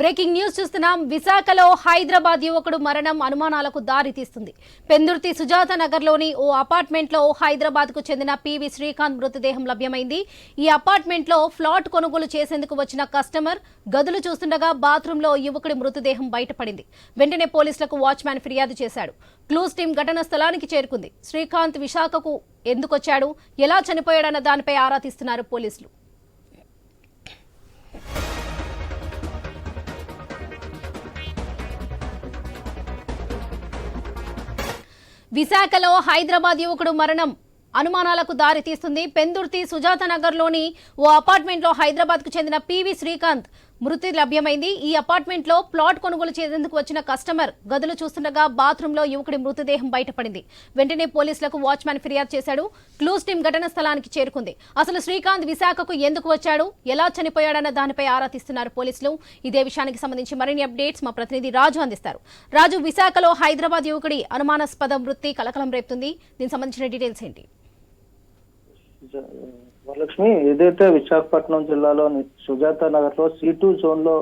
Breaking news చూస్తున్నాం. విశాఖలో హైదరాబాద్ యువకుడు మరణం అనుమానాలకు దారి తీస్తుంది. పెందుర్తి సుజాత నగర్లోని ఓ అపార్ట్మెంట్లో హైదరాబాద్కు చెందిన పివి శ్రీకాంత్ మృతదేహం లభ్యమైంది. ఈ అపార్ట్మెంట్లో ఫ్లాట్ కొనుగోలు చేసేందుకు వచ్చిన కస్టమర్ గదులు చూస్తుండగా బాత్రూంలో యువకుడి మృతదేహం బయటపడింది. వెంటనే పోలీసులకు వాచ్మ్యాన్ ఫిర్యాదు చేశాడు. క్లూస్ టీం ఘటన స్థలానికి చేరుకుంది. శ్రీకాంత్ విశాఖకు ఎందుకొచ్చాడు? ఎలా చనిపోయాడన్న దానిపై ఆరా తీస్తున్నారు పోలీసులు. విశాఖలో హైదరాబాద్ యువకుడు మరణం. అనుమానాలకు దారితీస్తుంది. పెందుర్తి సుజాత నగర్లోని ఓ అపార్ట్మెంట్లో హైదరాబాద్కు చెందిన పివి శ్రీకాంత్ మృతి లభ్యమైంది. ఈ అపార్ట్మెంట్లో ప్లాట్ కొనుగోలు చేసేందుకు వచ్చిన కస్టమర్ గదులు చూస్తుండగా బాత్రూంలో యువకుడి మృతదేహం బయటపడింది. వెంటనే పోలీసులకు వాచ్మ్యాన్ ఫిర్యాదు చేశాడు. క్లూస్ టీం ఘటన స్థలానికి చేరుకుంది. అసలు శ్రీకాంత్ విశాఖకు ఎందుకు వచ్చాడు? ఎలా చనిపోయాడన్న దానిపై ఆరా తీస్తున్నారు పోలీసులు. ఇదే విషయానికి సంబంధించి మరిన్ని అప్డేట్స్ మా ప్రతినిధి రాజు అందిస్తారు. రాజు విశాఖలో హైదరాబాద్ యువకుడి అనుమానాస్పద మృతి కలకలం రేపుతుంది. దీనికి సంబంధించిన డీటెయిల్స్ ఏంటి? వరలక్ష్మి ఏదైతే విశాఖపట్నం జిల్లాలోని సుజాత నగర్లో సి టూ జోన్లో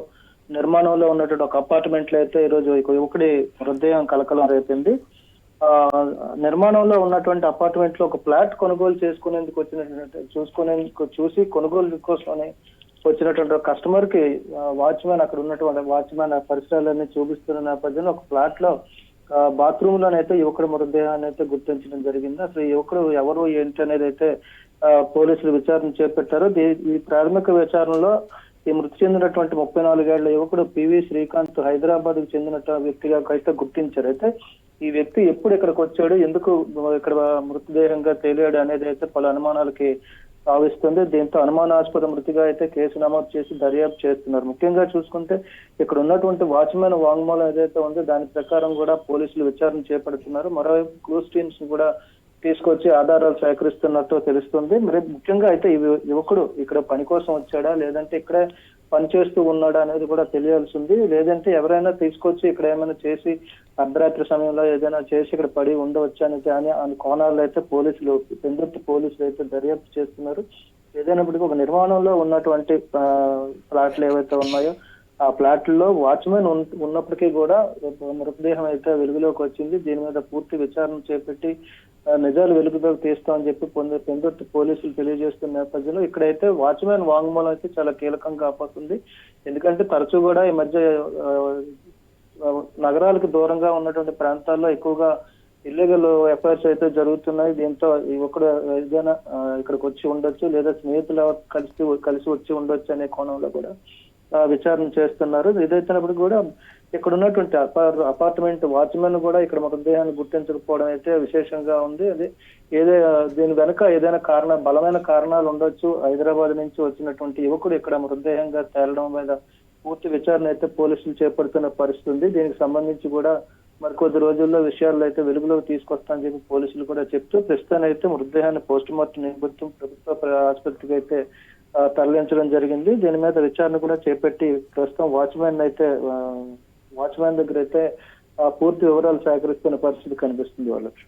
నిర్మాణంలో ఉన్నటువంటి ఒక అపార్ట్మెంట్లో అయితే ఈరోజు యువకుడి హృదయం కలకలం రేపింది. ఆ నిర్మాణంలో ఉన్నటువంటి అపార్ట్మెంట్లో ఒక ఫ్లాట్ కొనుగోలు చేసుకునేందుకు వచ్చినటువంటి చూసుకునేందుకు చూసి కొనుగోలు కోసమని వచ్చినటువంటి కస్టమర్కి వాచ్మెన్ అక్కడ ఉన్నటువంటి వాచ్మెన్ పరిసరాలన్నీ చూపిస్తున్న నేపథ్యంలో ఒక ఫ్లాట్లో బాత్రూమ్ లోనైతే యువకుడి మృతదేహాన్ని అయితే గుర్తించడం జరిగింది. అసలు యువకుడు ఎవరు ఏంటి అనేది అయితే పోలీసులు విచారణ చేపట్టారు. ఈ ప్రాథమిక విచారణలో ఈ మృతి చెందినటువంటి ముప్పై నాలుగేళ్ళ యువకుడు పివి శ్రీకాంత్ హైదరాబాద్కు చెందిన వ్యక్తిగా అయితే గుర్తించారు. అయితే ఈ వ్యక్తి ఎప్పుడు ఇక్కడికి వచ్చాడు? ఎందుకు ఇక్కడ మృతదేహంగా తేలాడు అనేది అయితే పలు అనుమానాలకి భావిస్తుంది దీంతో అనుమానాస్పద మృతిగా అయితే కేసు నమోదు చేసి దర్యాప్తు చేస్తున్నారు. ముఖ్యంగా చూసుకుంటే ఇక్కడ ఉన్నటువంటి వాచ్మెన్ వాంగ్మూలం ఏదైతే ఉందో దాని ప్రకారం కూడా పోలీసులు విచారణ చేపడుతున్నారు. మరోవైపు క్లూస్ టీమ్స్ కూడా తీసుకొచ్చి ఆధారాలు సేకరిస్తున్నట్టు తెలుస్తుంది. మరి ముఖ్యంగా అయితే ఈ యువకుడు ఇక్కడ పని కోసం వచ్చాడా? లేదంటే ఇక్కడ పనిచేస్తూ ఉన్నాడు అనేది కూడా తెలియాల్సి ఉంది. లేదంటే ఎవరైనా తీసుకొచ్చి ఇక్కడ ఏమైనా చేసి అర్ధరాత్రి సమయంలో ఏదైనా చేసి ఇక్కడ పడి ఉండవచ్చా అని కానీ ఆ కోణాల్లో అయితే పోలీసులు పెందుర్తి పోలీసులు అయితే దర్యాప్తు చేస్తున్నారు. ఏదైనప్పటికీ ఒక నిర్మాణంలో ఉన్నటువంటి ప్లాట్లు ఫ్లాట్లు ఏవైతే ఉన్నాయో ఆ ఫ్లాట్లలో వాచ్మెన్ ఉన్నప్పటికీ కూడా మృతదేహం అయితే వెలుగులోకి వచ్చింది. దీని మీద పూర్తి విచారణ చేపట్టి నిజాలు వెలుగులోకి తీస్తామని చెప్పి పొందే పెందుర్తి పోలీసులు తెలియజేస్తున్న నేపథ్యంలో ఇక్కడైతే వాచ్మెన్ వాంగ్మూలం అయితే చాలా కీలకంగా కాపోతుంది ఎందుకంటే తరచూ కూడా ఈ మధ్య నగరాలకు దూరంగా ఉన్నటువంటి ప్రాంతాల్లో ఎక్కువగా ఇల్లీగల్ ఎఫ్ఐఆర్స్ అయితే జరుగుతున్నాయి. దీంతో ఒకడు ఏదైనా ఇక్కడికి వచ్చి ఉండొచ్చు లేదా స్నేహితులు కలిసి కలిసి వచ్చి ఉండొచ్చు అనే కోణంలో కూడా విచారణ చేస్తున్నారు. ఇదైతున్నప్పుడు కూడా ఇక్కడ ఉన్నటువంటి అపార్ట్మెంట్ వాచ్మెన్ కూడా ఇక్కడ మృతదేహాన్ని గుర్తించకపోవడం అయితే విశేషంగా ఉంది. అది ఏదే దీని వెనుక ఏదైనా కారణ బలమైన కారణాలు ఉండొచ్చు. హైదరాబాద్ నుంచి వచ్చినటువంటి యువకుడు ఇక్కడ మృతదేహంగా తేలడం మీద పూర్తి విచారణ అయితే పోలీసులు చేపడుతున్న పరిస్థితి ఉంది. దీనికి సంబంధించి కూడా మరి కొద్ది రోజుల్లో విషయాలు అయితే వెలుగులోకి తీసుకొస్తామని చెప్పి పోలీసులు కూడా చెప్తూ ప్రస్తుతాన్ని అయితే మృతదేహాన్ని పోస్ట్ మార్టం నిమిత్తం ప్రభుత్వ ప్ర- ఆసుపత్రికి అయితే తరలించడం జరిగింది. దీని మీద విచారణ కూడా చేపట్టి ప్రస్తుతం వాచ్మెన్ అయితే వాచ్మెన్ దగ్గర అయితే పూర్తి వివరాలు సేకరిస్తున్న పరిస్థితి కనిపిస్తుంది వాళ్ళకి.